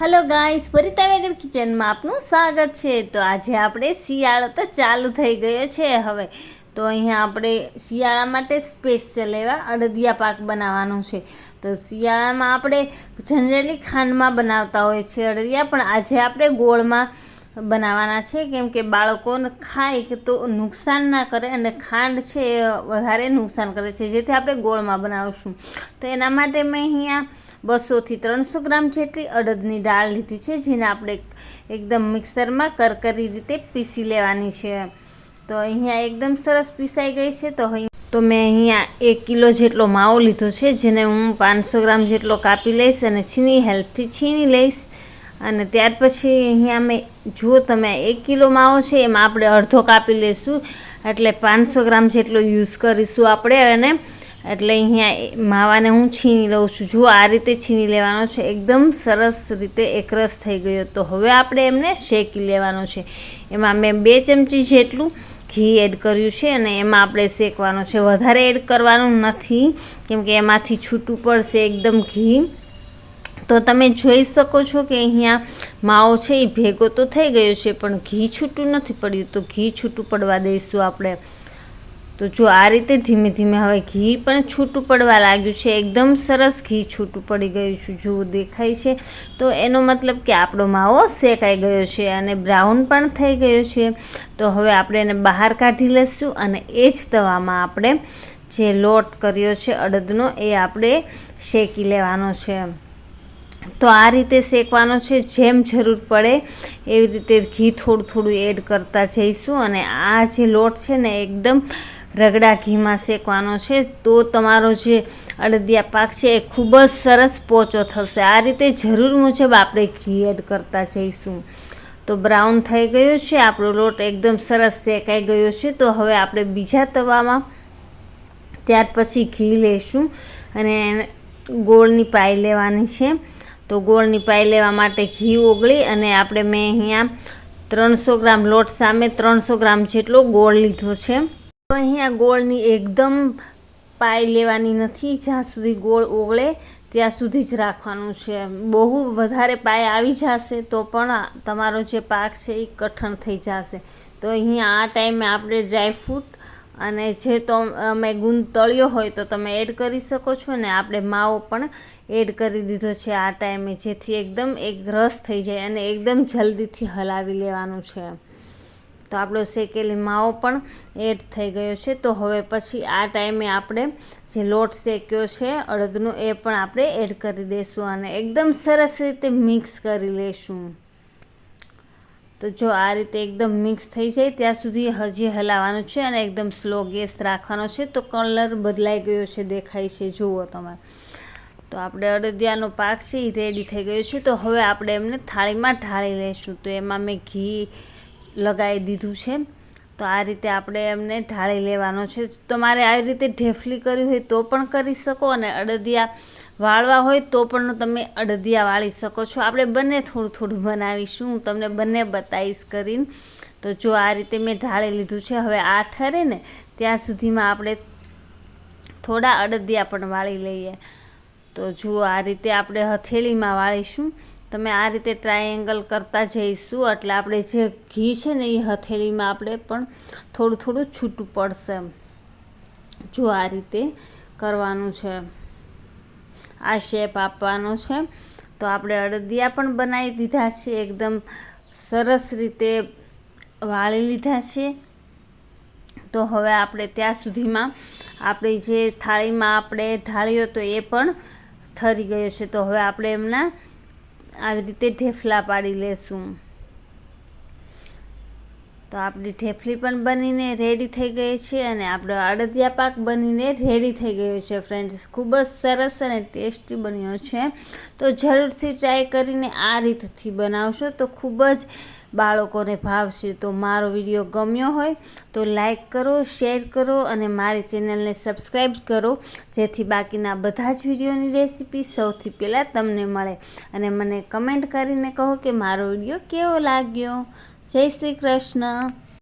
Hello guys ફરીતા વેગર કિચનમાં આપનું સ્વાગત છે. તો આજે આપણે શિયાળો તો ચાલુ થઈ ગયો છે હવે. તો અહીંયા આપણે શિયાળા માટે સ્પેશિયલ એવા અડદિયા પાક બનાવવાનો છે. તો શિયાળામાં આપણે જનરલી ખાંડમાં બનાવતા હોય છે અડદિયા, પણ આજે આપણે ગોળમાં બનાવવાના છે. કેમ કે બાળકોને ખાય કે તો નુકસાન ના કરે અને ખાંડ છે એ વધારે નુકસાન કરે છે. જેથી આપણે ગોળમાં બનાવીશું. તો એના માટે મેં અહીંયા બસોથી ત્રણસો ગ્રામ જેટલી અડદની દાળ લીધી છે, જેને આપણે એકદમ મિક્સરમાં કરકરી રીતે પીસી લેવાની છે. તો અહીંયા એકદમ સરસ પીસાઈ ગઈ છે. તો અહીં તો મેં અહીંયા એક કિલો જેટલો માવો લીધો છે, જેને હું પાંચસો ગ્રામ જેટલો કાપી લઈશ અને છીની હેલ્પથી છીણી લઈશ. અને ત્યાર પછી અહીંયા મેં, જુઓ તમે, એક કિલો માવો છે, એમાં આપણે અડધો કાપી લઈશું. એટલે પાંચસો ગ્રામ જેટલો યુઝ કરીશું આપણે અને એટલે અહીંયા માવાને હું છીણી લઉં છું. જુઓ, આ રીતે છીણી લેવાનો છે. એકદમ સરસ રીતે એકરસ થઈ ગયો તો હવે આપણે એમને શેકી લેવાનો છે. એમાં મેં બે ચમચી જેટલું ઘી એડ કર્યું છે અને એમાં આપણે શેકવાનો છે. વધારે એડ કરવાનું નથી, કેમ કે એમાંથી છૂટું પડશે એકદમ ઘી. તો તમે જોઈ શકો છો કે અહીંયા માવો છે, એ ભેગો તો થઈ ગયો છે, પણ ઘી છૂટું નથી પડ્યું. તો ઘી છૂટું પડવા દઈશું આપણે. તો જો આ રીતે ધીમે ધીમે હવે ઘી પણ છૂટું પડવા લાગ્યું છે. એકદમ સરસ ઘી છૂટું પડી ગયું છે. જો દેખાય છે. તો એનો મતલબ કે આપણો માવો શેકાઈ ગયો છે અને બ્રાઉન પણ થઈ ગયો છે. તો હવે આપણે એને બહાર કાઢી લઈશું અને એ જ તવામાં આપણે જે લોટ કર્યો છે અડદનો એ આપણે શેકી લેવાનો છે. તો આ રીતે શેકવાનો છે. જેમ જરૂર પડે એવી રીતે ઘી થોડું થોડું એડ કરતા જઈશું અને આ જે લોટ છે ને, એકદમ રગડા ઘીમાં શેકવાનો છે, તો તમારો જે અડદિયા પાક છે એ ખૂબ જ સરસ પોચો થશે. આ રીતે જરૂર મુજબ આપણે ઘી એડ કરતા જઈશું. તો બ્રાઉન થઈ ગયો છે, આપણો લોટ એકદમ સરસ શેકાઈ ગયો છે, તો હવે આપણે બીજા તવામાં ત્યાર પછી ઘી લઈશું અને ગોળની પાઈ લેવાની છે. તો ગોળની પાઈ લેવા માટે ઘી ઓગળી અને આપણે મેં અહીંયા ત્રણસો ગ્રામ લોટ સામે ત્રણસો ગ્રામ જેટલો ગોળ લીધો છે. તો અહીંયા ગોળની એકદમ પાઈ લેવાની નથી. જ્યાં સુધી ગોળ ઓગળે ત્યાં સુધી જ રાખવાનું છે. બહુ વધારે પાય આવી જશે તો પણ તમારો જે પાક છે એ કઠણ થઈ જશે. તો અહીંયા આ ટાઈમે આપણે ડ્રાયફ્રૂટ અને જે તો અમે ગુંદ તળ્યો હોય તો તમે એડ કરી શકો છો ને આપણે માવો પણ એડ કરી દીધો છે આ ટાઈમે જેથી એકદમ એક રસ થઈ જાય અને એકદમ જલ્દીથી હલાવી લેવાનું છે. તો આપણો શેકેલી માવો પણ એડ થઈ ગયો છે. તો હવે પછી આ ટાઈમે આપણે જે લોટ શેક્યો છે, અડદનો એ પણ આપણે એડ કરી દઈશું અને એકદમ સરસ રીતે મિક્સ કરી લઈશું તો જો આ રીતે એકદમ મિક્સ થઈ જાય, ત્યાં સુધી હજી હલાવવાનું છે અને એકદમ સ્લો ગેસ રાખવાનો છે. તો કલર બદલાઈ ગયો છે, દેખાય છે. જુઓ તમે. તો આપણે અડદિયાનો પાક છે, એ રેડી થઈ ગયો છે. તો હવે આપણે એમને થાળીમાં ઢાળી લઈશું તો એમાં મેં ઘી લગાવી દીધું છે. તો આ રીતે આપણે એમને ઢાળી લેવાનો છે. તમારે આવી રીતે ઢેફલી કરી હોય તો પણ કરી શકો અને અડદિયા વાળવા હોય તો પણ તમે અડદિયા વાળી શકો છો. આપણે બંને થોડું થોડું બનાવીશું. હું તમને બંને બતાવીશ કરીને. તો જો આ રીતે મેં ઢાળી લીધું છે. હવે આ ઠરે ને ત્યાં સુધીમાં આપણે થોડા અડદિયા પણ વાળી લઈએ. તો જુઓ આ રીતે આપણે હથેળીમાં વાળીશું. તમે આ રીતે ટ્રાયેંગલ કરતા જઈશું, એટલે આપણે જે ઘી છે ને એ હથેળીમાં આપણે પણ થોડું થોડું છૂટું પડશે. જો આ રીતે કરવાનું છે. આ શેપ આપવાનો છે. તો આપણે અડદિયા પણ બનાવી દીધા છે, એકદમ સરસ રીતે વાળી લીધા છે. તો હવે આપણે ત્યાં સુધીમાં આપણી જે થાળીમાં આપણે ઢાળ્યો તો એ પણ થરી ગયો છે. તો હવે આપણે એમના આવી રીતે ઢેફલા પાડી લેશું. તો આપણી ઢેફલી પણ બનીને રેડી થઈ ગઈ છે અને આપણો અડદિયા પાક બનીને રેડી થઈ ગયો છે ફ્રેન્ડ્સ ખૂબ જ સરસ અને ટેસ્ટી બન્યો છે. તો જરૂરથી ટ્રાય કરીને આ રીતથી બનાવશો તો ખૂબ જ બાળકોને ભાવશે. તો મારો વીડિયો ગમ્યો હોય તો લાઈક કરો શેર કરો અને મારી ચેનલને સબસ્ક્રાઈબ કરો, જેથી બાકીના બધા જ વિડીયોની રેસીપી સૌથી પહેલાં તમને મળે. અને મને કમેન્ટ કરીને કહો કે મારો વીડિયો કેવો લાગ્યો? જય શ્રી કૃષ્ણ.